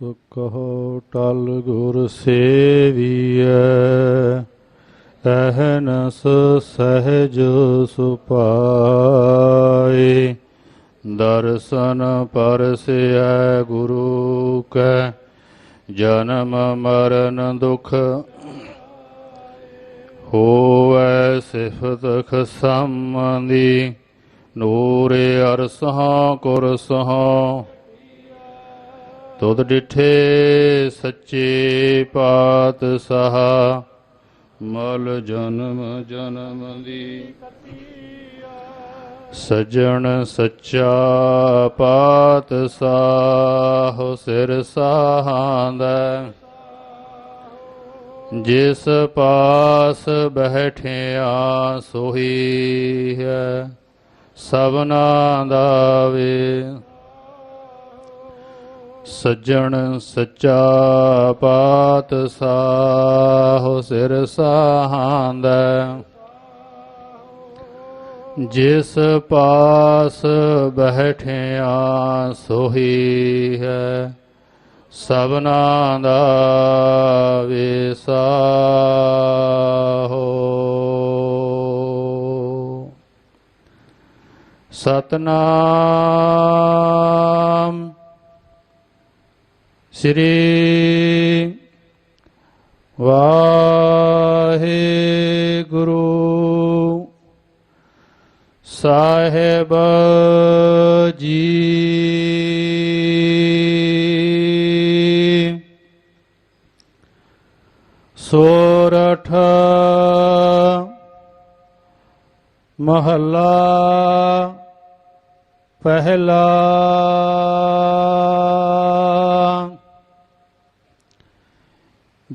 ਸੋ ਕਹੋ ਟਲ ਗੁਰ ਸੇਵੀਐ, ਅਹਨਸ ਸਹਿਜ ਸੁਪਾਏ। ਦਰਸ਼ਨ ਪਰਸਿਐ ਗੁਰੂ ਕੈ, ਜਨਮ ਮਰਨ ਦੁਖ ਹੋਵੈ ਸਿਫਤ ਖਸਮਦੀ। ਨੂਰੇ ਅਰਸਹਾਂ ਕੁਰਸਹਾਂ ਤੁਧ ਡਿਠੇ ਸੱਚੇ ਪਾਤਸ਼ਾਹ, ਮਲ ਜਨਮ ਜਨਮ ਦੀ। ਸਜਣ ਸੱਚਾ ਪਾਤਸ਼ਾਹ ਸਿਰ ਸਾਹਾਂਦਾ। ਜਿਸ ਪਾਸ ਬੈਠਿਆ ਸੋਹੀ ਹੈ, ਸਭਨਾ ਦਾ ਵੇ ਸੱਜਣ ਸੱਚਾ ਪਾਤ ਪਾਤਸ਼ਾਹ ਸਿਰ ਸਾਹਾਂਦਾ। ਜਿਸ ਪਾਸ ਬੈਠਿਆ ਸੋਹੀ ਹੈ, ਸਭਨਾ ਦਾ ਵਿਸਾਹੋ ਸਤਨਾਮ ਸ੍ਰੀ ਵਾਹਿਗੁਰੂ ਸਾਹਿਬ ਜੀ। ਸੋਰਠ ਮਹੱਲਾ ਪਹਿਲਾ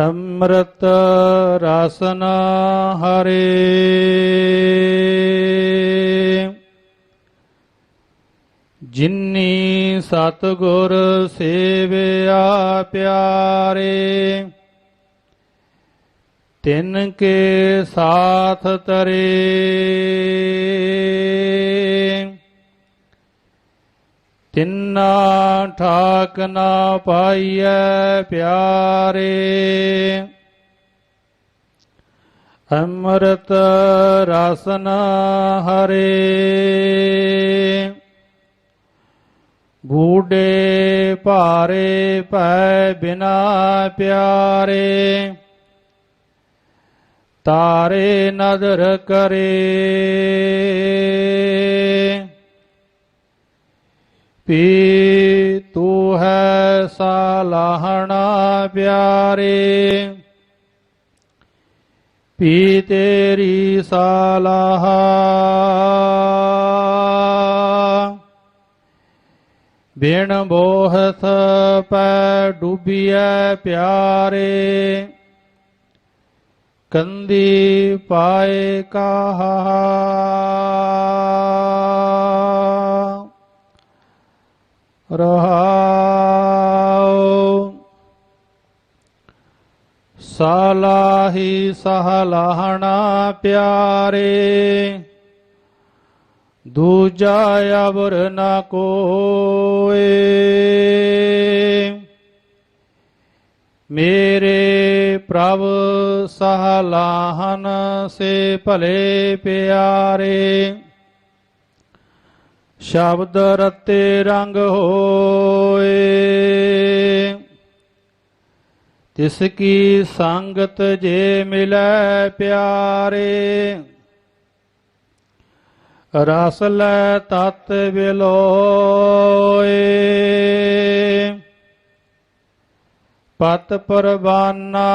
ਅੰਮ੍ਰਿਤ ਰਸਨ ਹਰੇ। ਜਿਨੀ ਸਤਗੁਰ ਸੇਵਿਆ ਪਿਆਰੇ ਤਿਨ ਕੇ ਸਾਥ ਤਰੇ। ਤਿੰਨਾ ਠਾਕ ਨਾ ਪਾਈਐ ਪਿਆਰੇ। ਅੰਮ੍ਰਿਤ ਰਸਨ ਹਰੇ। ਬੂਡੇ ਭਾਰੇ ਪੈ ਬਿਨਾ ਪਿਆਰੇ। ਤਾਰੇ ਨਦਰ ਕਰੇ। ਪੀ ਤੂੰ ਹੈ ਸਾਲਾਹਣਾ ਪਿਆਰੇ। ਪੀ ਤੇਰੀ ਸਾਲਾਹ। ਬਿਨ ਬੋਹਤ ਪੈ ਡੂਬੀਐ ਪਿਆਰੇ। ਕੰਦੀ ਪਾਏ ਕਾਹਾ। ਰਹਾਉ ਸਾਲਾਹੀ ਸਹਲਾਹਣਾ ਪਿਆਰੇ ਦੂਜਾ ਅਵਰ ਨ ਕੋਏ। ਮੇਰੇ ਪ੍ਰਭ ਸਹਲਾਹਨ ਸੇ ਭਲੇ ਪਿਆਰੇ ਸ਼ਬਦ ਰਤੇ ਰੰਗ ਹੋਏ। ਤਿਸ ਕੀ ਸੰਗਤ ਜੇ ਮਿਲੈ ਪਿਆਰੇ, ਰਸ ਲੈ ਤਤ ਬਿਲੋਏ। ਪਤ ਪਰਵਾਨਾ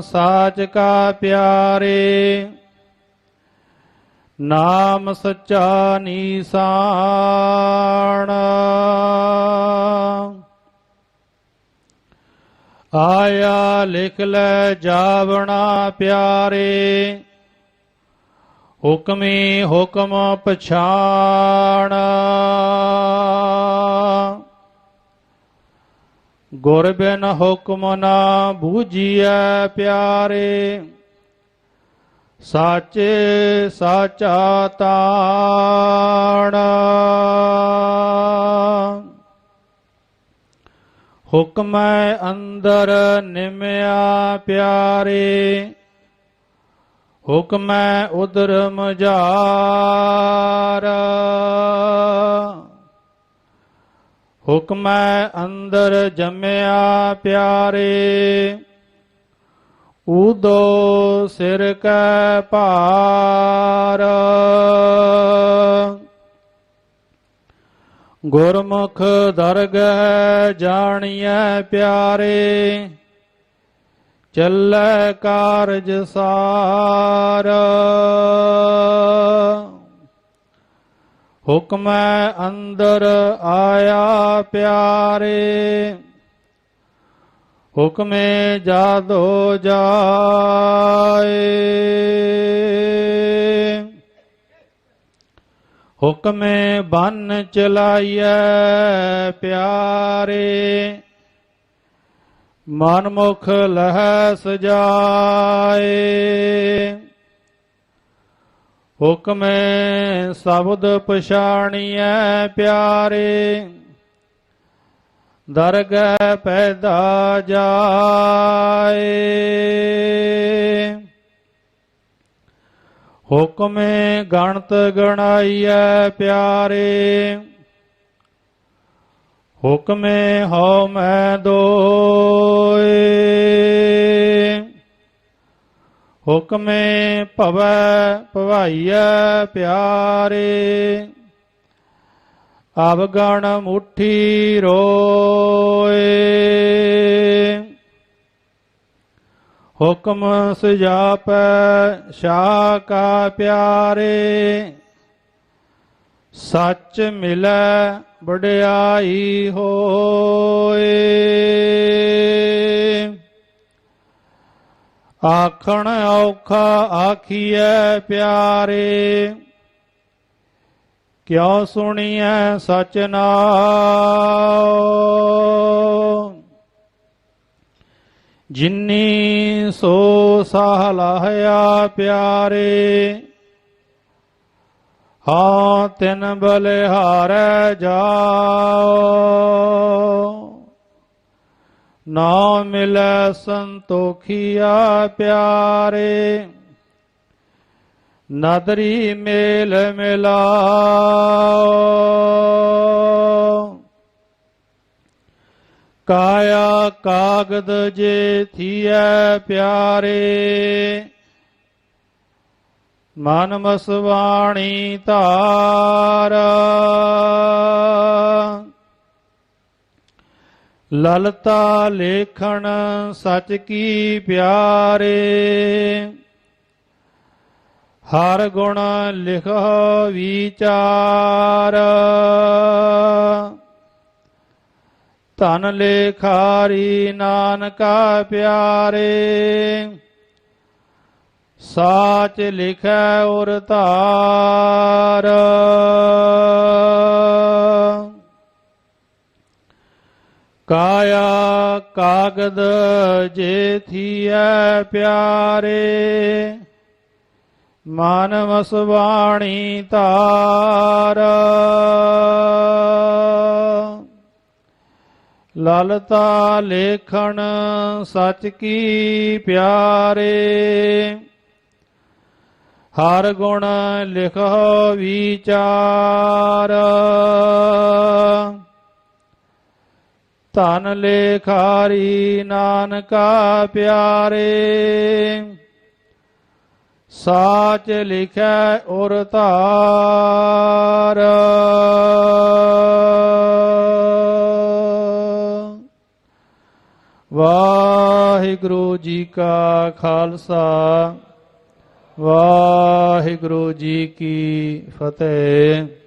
ਸਾਚ ਕਾ ਪਿਆਰੇ ਨਾਮ ਸੱਚਾ ਨੀਸਾਨ। ਆਇਆ ਲਿਖ ਲੈ ਜਾਵਣਾ ਪਿਆਰੇ, ਹੁਕਮੀ ਹੁਕਮ ਪਛਾਣ। ਗੁਰ ਬਿਨ ਹੁਕਮ ਨਾ ਬੂਝੀਐ ਪਿਆਰੇ। ਸਾਚੇ ਸਾਚਾ ਤਾਣ ਹੁਕਮੈ ਅੰਦਰ ਨਿਮਿਆ ਪਿਆਰੇ। ਹੁਕਮੈ ਉਦਰ ਮਝਾਰ। ਹੁਕਮੈ ਅੰਦਰ ਜਮਿਆ ਪਿਆਰੇ। ਊਦੋ ਸਿਰ ਕੈ ਭਾਰ। ਗੁਰਮੁਖ ਦਰਗਹਿ ਜਾਣੀਐ ਪਿਆਰੇ, ਚੱਲੈ ਕਾਰਜ ਸਾਰ। ਹੁਕਮੈ ਅੰਦਰ ਆਇਆ ਪਿਆਰੇ ਹੁਕਮੇ ਜਾਦੋ ਜਾਏ। ਹੁਕਮੇ ਬੰਨ ਚਲਾਈਐ ਪਿਆਰੇ। ਮਨ ਮੁਖ ਲਹਿ ਸਜਾਏ ਹੁਕਮੇ ਸ਼ਬਦ ਪਛਾਣੀਐ ਪਿਆਰੇ। ਦਰਗਹਿ ਪੈਦਾ ਜਾਏ। ਹੁਕਮੇ ਗਣਤ ਗਣਾਈਐ ਪਿਆਰੇ। ਹੁਕਮੇ ਹਉ ਮੈਂ ਦੋਏ। ਹੁਕਮੇ ਭਵੈ ਭਵਾਈਐ ਪਿਆਰੇ। ਅਵਗਣ ਮੁਠੀ ਰੋਏ ਹੁਕਮ ਸੁਜਾਪੈ ਸ਼ਾ ਕਾ ਪਿਆਰੇ। ਸੱਚ ਮਿਲੈ ਵਡਿਆਈ ਹੋਏ। ਆਖਣ ਔਖਾ ਆਖੀਐ ਪਿਆਰੇ। ਕਿਉ ਸੁਣੀਐ ਸਚ ਨਾਉ? ਜਿਨੀ ਸੋ ਸਾਹ ਲਾਹਿਆ ਪਿਆਰੇ, ਹਾਂ ਤਿਨ ਬਲਿਹਾਰੈ ਜਾਓ ਨਾ ਮਿਲੈ ਸੰਤੋਖੀਆ ਪਿਆਰੇ। ਨਦਰੀ ਮੇਲ ਮਿਲਾਓ। ਕਾਇਆ ਕਾਗਦ ਜੇ ਥੀਐ ਪਿਆਰੇ, ਮਨ ਮਸਵਾਣੀ ਧਾਰ। ਲਲਤਾ ਲੇਖਣ ਸਚ ਕੀ ਪਿਆਰੇ ਹਰ ਗੁਣ ਲਿਖ ਵਿਚਾਰ। ਧਨ ਲੇਖਾਰੀ ਨਾਨਕਾ ਪਿਆਰੇ, ਸਾਚ ਲਿਖੈ ਔਰ ਧਾਰ। ਕਾਇਆ ਕਾਗਦ ਜੇ ਥੀਐ ਪਿਆਰੇ ਮਨ ਵਸਵਾਣੀ ਧਾਰ। ਲਲਤਾ ਲੇਖਣ ਸਚ ਕੀ ਪਿਆਰੇ। ਹਰ ਗੁਣ ਲਿਖੋ ਵਿਚਾਰ। ਧਨ ਲੇਖਾਰੀ ਨਾਨਕਾ ਪਿਆਰੇ। ਸਾਚ ਲਿਖੈ ਔਰ ਧਾਰ। ਵਾਹਿਗੁਰੂ ਜੀ ਕਾ ਖਾਲਸਾ ਵਾਹਿਗੁਰੂ ਜੀ ਕੀ ਫਤਿਹ।